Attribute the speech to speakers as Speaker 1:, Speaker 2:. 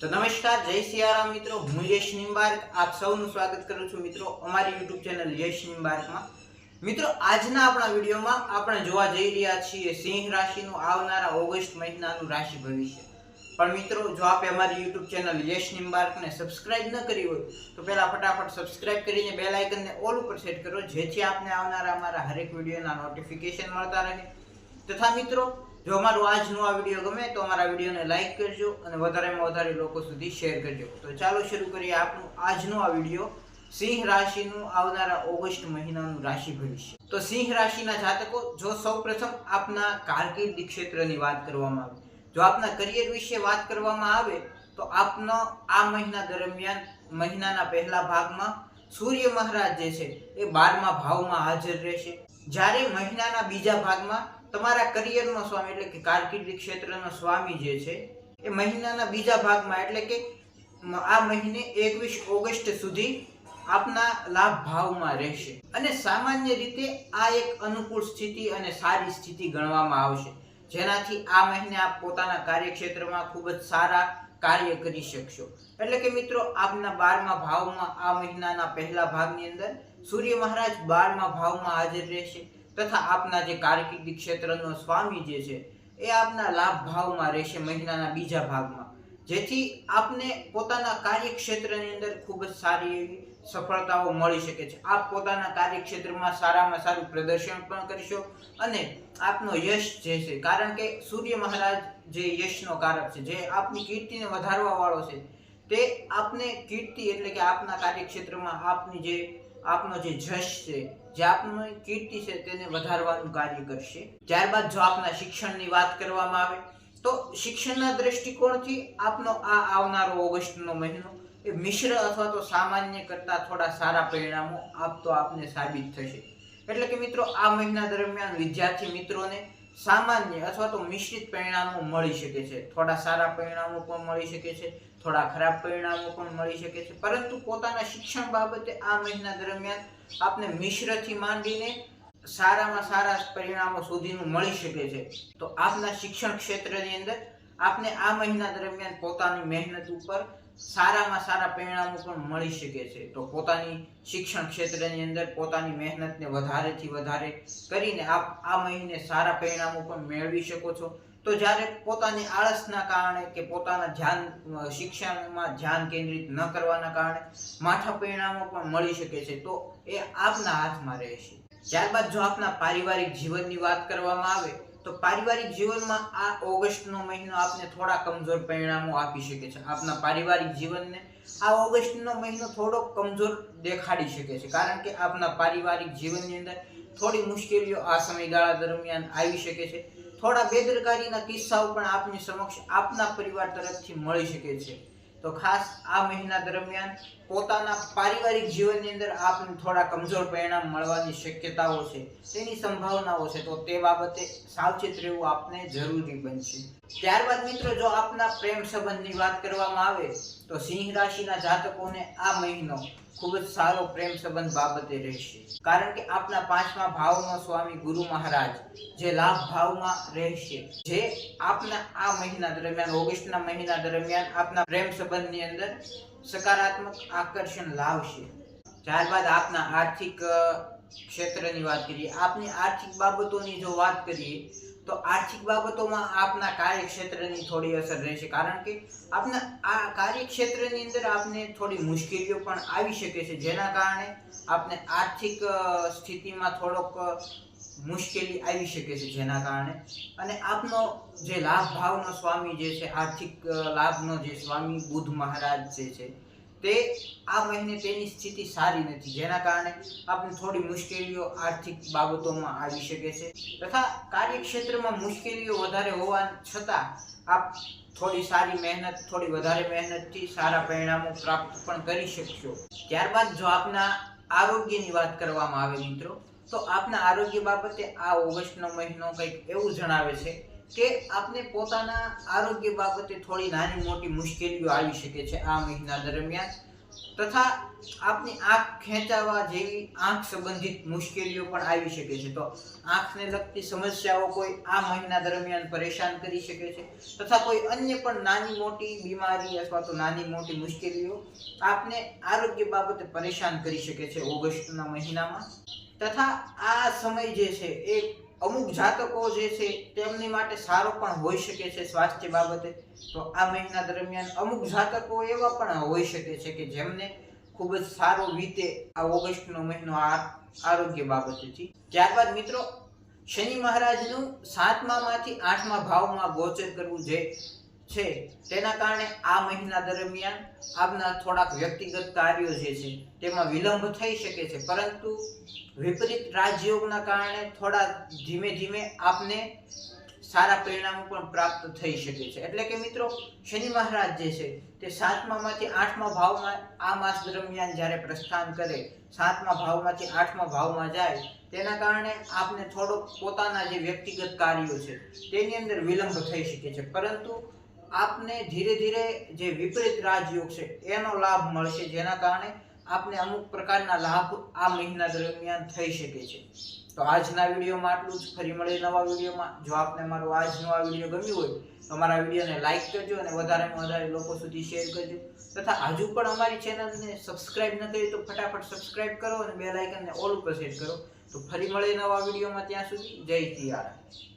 Speaker 1: તો નમસ્કાર, જય સિયારામ મિત્રો. હું યશ નિંબાર્ક. આપ સૌનું સ્વાગત કરું છું મિત્રો અમારી યુટ્યુબ ચેનલ યશ નિંબાર્કમાં. મિત્રો, આજના આપણા વિડીયોમાં આપણે જોવા જઈ રહ્યા છીએ સિંહ રાશિનું આવનારા ઓગસ્ટ મહિનાનું રાશિ ભવિષ્ય. પણ મિત્રો, જો આપે અમારી યુટ્યુબ ચેનલ યશ નિંબાર્કને સબસ્ક્રાઇબ ન કરી હોય, તો પહેલાં ફટાફટ સબસ્ક્રાઇબ કરીને બેલ આઇકનને ઓલ ઉપર સેટ કરો, જેથી આપને આવનારા અમારા હરેક વિડીયોના નોટિફિકેશન મળતા રહે. તથા મિત્રો જો અમારું આજનો આ વીડિયો ગમે તો અમારા વિડીયોને લાઇક કરજો અને વધારેમાં વધારે લોકો સુધી શેર કરજો. તો ચાલો શરૂ કરીએ આપણું આજનો આ વીડિયો. સિંહ રાશિનું આવનારા ઓગસ્ટ મહિનાનું રાશિ ભવિષ્ય. તો સિંહ રાશિના જાતકો, જો સૌપ્રથમ આપના કારકિર્દી ક્ષેત્રની વાત કરવામાં આવે, જો આપના કરિયર વિશે વાત કરવામાં આવે, તો આપનો આ મહિના દરમિયાન, મહિનાના પહેલા ભાગમાં સૂર્ય મહારાજ જે છે એ બારમા ભાવમાં હાજર રહેશે. જ્યારે મહિનાના બીજા ભાગમાં તમારા કરિયરનો સ્વામી, એટલે કે કારકિર્દી ક્ષેત્રનો સ્વામી જે છે, એ મહિનાના બીજા ભાગમાં, એટલે કે આ મહિને એકવીસ ઓગસ્ટ સુધી આપના લાભ ભાવમાં રહેશે. અને સામાન્ય રીતે આ એક અનુકૂળ સ્થિતિ અને સારી સ્થિતિ ગણવામાં આવશે. જેનાથી આ મહિને આપ પોતાના કાર્યક્ષેત્રમાં ખૂબ જ સારા કાર્ય કરી શકશો. એટલે કે મિત્રો, આપના બારમા ભાવમાં આ મહિનાના પહેલા ભાગની અંદર સૂર્ય મહારાજ બારમા ભાવમાં હાજર રહેશે. તથા આપના જે કારકિર્દી ક્ષેત્રનો સ્વામી જે છે, એ આપના લાભ ભાવમાં રહેશે મહિનાના બીજા ભાગમાં. જેથી આપને પોતાના કાર્યક્ષેત્રની અંદર ખૂબ જ સારી એવી સફળતાઓ મળી શકે છે. આપ પોતાના કાર્યક્ષેત્રમાં સારામાં સારું પ્રદર્શન પણ કરશો અને આપનો યશ જે છે, કારણ કે સૂર્ય મહારાજ જે યશનો કારક છે, જે આપની કીર્તિને વધારવા વાળો છે, તે આપને કીર્તિ એટલે કે આપના કાર્યક્ષેત્રમાં આપની જે આપનો જે જશ છે, જે આપની કીર્તિ છે તેને વધારવાનું કાર્ય કરશે. ત્યારબાદ જો આપના શિક્ષણની વાત કરવામાં આવે, તો શિક્ષણના દ્રષ્ટિકોણથી આપનો આ આવનારો ઓગસ્ટનો મહિનો એ મિશ્ર અથવા તો સામાન્ય કરતાં થોડા સારા પરિણામો આપતો આપને સાબિત થશે. એટલે કે મિત્રો, આ મહિના દરમિયાન વિદ્યાર્થી મિત્રોને સામાન્ય અથવા તો મિશ્રિત પરિણામો મળી શકે છે. થોડા સારા પરિણામો પણ મળી શકે છે, થોડા ખરાબ પરિણામો પણ મળી શકે છે. પરંતુ પોતાના શિક્ષણ બાબતે આ મહિના દરમિયાન આપને મિશ્રથી માંડીને સારામાં સારા પરિણામો સુધીનું મળી શકે છે. તો આપના શિક્ષણ ક્ષેત્રની અંદર આપને આ મહિના દરમિયાન પોતાની મહેનત ઉપર સારામાં સારા પરિણામો પણ મળી શકે છે. તો પોતાની શિક્ષણ ક્ષેત્રની અંદર પોતાની મહેનતને વધારેથી વધારે કરીને આપ આ મહિને સારા પરિણામો પણ મેળવી શકો છો. તો જ્યારે પોતાની આળસના કારણે કે પોતાના ધ્યાન શિક્ષણમાં ધ્યાન કેન્દ્રિત ન કરવાના કારણે માઠા પરિણામો પણ મળી શકે છે. તો એ આપના હાથમાં રહેશે. ત્યારબાદ જો આપના પારિવારિક જીવનની વાત કરવામાં આવે તો પારિવારિક જીવનમાં આ ઓગસ્ટનો મહિનો આપને થોડા કમજોર પરિણામો આપી શકે છે. આપના પારિવારિક જીવનને આ ઓગસ્ટનો મહિનો થોડો કમજોર દેખાડી શકે છે. કારણ કે આપના પારિવારિક જીવનની અંદર થોડી મુશ્કેલીઓ આ સમયગાળા દરમિયાન આવી શકે છે. થોડા બેદરકારીના કિસ્સાઓ પણ આપની સમક્ષ આપના પરિવાર તરફથી મળી શકે છે. તો ખાસ આ મહિના દરમિયાન પોતાના પારિવારિક જીવનની અંદર આપને થોડા કમજોર પરિણામ મળવાની શક્યતાઓ છે, તેની સંભાવનાઓ છે, તો તે બાબતે સાવચેત રહેવું આપને જરૂરી બનશે. ત્યારબાદ મિત્રો, જો આપના પ્રેમ સંબંધની વાત કરવામાં આવે, તો સિંહ રાશિના જાતકોને આ મહિનો ખૂબ જ સારો પ્રેમ સંબંધ બાબતે રહેશે. કારણ કે આપના પાંચમા ભાવમાં સ્વામી ગુરુ મહારાજ, જે લાભ ભાવમાં રહેશે, જે આપના આ મહિના દરમિયાન, ઓગસ્ટના મહિના દરમિયાન આપના પ્રેમ સંબંધની અંદર સકારાત્મક આકર્ષણ લાવશે. ત્યારબાદ આપના આર્થિક ક્ષેત્રની વાત કરીએ, આપની આર્થિક બાબતોની જો વાત કરીએ, તો આર્થિક બાબતોમાં આપના કાર્યક્ષેત્રની થોડી અસર રહેશે. કારણ કે આપના આ કાર્યક્ષેત્રની અંદર આપને થોડી મુશ્કેલીઓ પણ આવી શકે છે. જેના કારણે આપને આર્થિક સ્થિતિમાં થોડોક મુશ્કેલી આવી શકે છે જેના કારણે. અને આપનો જે લાભ ભાવનો સ્વામી જે છે, આર્થિક લાભનો જે સ્વામી બુદ્ધ મહારાજ જે છે તે આ મહિને તેની સ્થિતિ સારી નથી. જેના કારણે આપણે થોડી મુશ્કેલીઓ આર્થિક બાબતોમાં આવી શકે છે તથા કાર્યક્ષેત્રમાં મુશ્કેલીઓ વધારે હોવા છતાં આપ થોડી સારી મહેનત, થોડી વધારે મહેનતથી સારા પરિણામો પ્રાપ્ત પણ કરી શકશો. ત્યારબાદ જો આપના આરોગ્યની વાત કરવામાં આવે મિત્રો, તો આપના આરોગ્ય બાબતે આ ઓગસ્ટનો મહિનો કંઈક એવું જણાવે છે કે આપને પોતાના આરોગ્ય બાબતે થોડી નાની મોટી મુશ્કેલીઓ આવી શકે છે આ મહિના દરમિયાન. તથા આપની આંખ ખેંચાવા જેવી આંખ સંબંધિત મુશ્કેલીઓ પણ આવી શકે છે. તો આંખને લગતી સમસ્યાઓ કોઈ આ મહિના દરમિયાન પરેશાન કરી શકે છે. તથા કોઈ અન્ય પણ નાની મોટી બીમારી અથવા તો નાની મોટી મુશ્કેલીઓ આપને આરોગ્ય બાબતે પરેશાન કરી શકે છે ઓગસ્ટના મહિનામાં. તથા આ સમય જે છે એ અમુક જાતકો જે છે તેમની માટે સારો પણ હોઈ શકે છે સ્વાસ્થ્ય બાબતે. તો આ મહિના દરમિયાન અમુક જાતકો એવા પણ હોઈ શકે છે કે જેમને ખૂબ જ સારો વીતે આ ઓગસ્ટનો મહિનો આરોગ્ય બાબતેથી ત્યારબાદ મિત્રો, શનિ મહારાજનું સાતમામાંથી આઠમા ભાવમાં ગોચર કરવું જે છે. તેના કારણે આ મહિના દરમિયાન આપના થોડાક વ્યક્તિગત કાર્યો જે છે, તેમાં વિલંબ થઈ શકે છે. પરંતુ વિપરીત રાજયોગના કારણે થોડા ધીમે ધીમે આપને સારા પરિણામો પણ પ્રાપ્ત થઈ શકે છે. એટલે કે મિત્રો, શનિ મહારાજ જે છે, તે સાતમામાંથી આઠમા ભાવમાં આ માસ દરમિયાન જ્યારે પ્રસ્થાન કરે, સાતમા ભાવમાંથી આઠમા ભાવમાં જાય, તેના કારણે આપને થોડોક પોતાના જે વ્યક્તિગત કાર્યો છે, તેની અંદર વિલંબ થઈ શકે છે. પરંતુ આપને ધીરે ધીરે જે વિપરીત રાજયોગ છે, એનો લાભ મળશે, જેના કારણે આપને અમુક પ્રકારના લાભ આ મહિના દરમિયાન થઈ શકે છે. તો આજના વિડીયોમાં આટલું જ. ફરી મળે નવા વિડીયોમાં. જો આપને મારો આજનો આ વીડિયો ગમ્યો હોય, તો અમારા વિડીયોને લાઇક કરજો અને વધારેમાં વધારે લોકો સુધી શેર કરજો. તથા હજુ પણ અમારી ચેનલને સબસ્ક્રાઇબ ન કરી તો ફટાફટ સબસ્ક્રાઇબ કરો અને બે લાઇકનને ઓલ ઉપર સેટ કરો. તો ફરી મળે નવા વિડીયોમાં ત્યાં સુધી. જય સિયારામ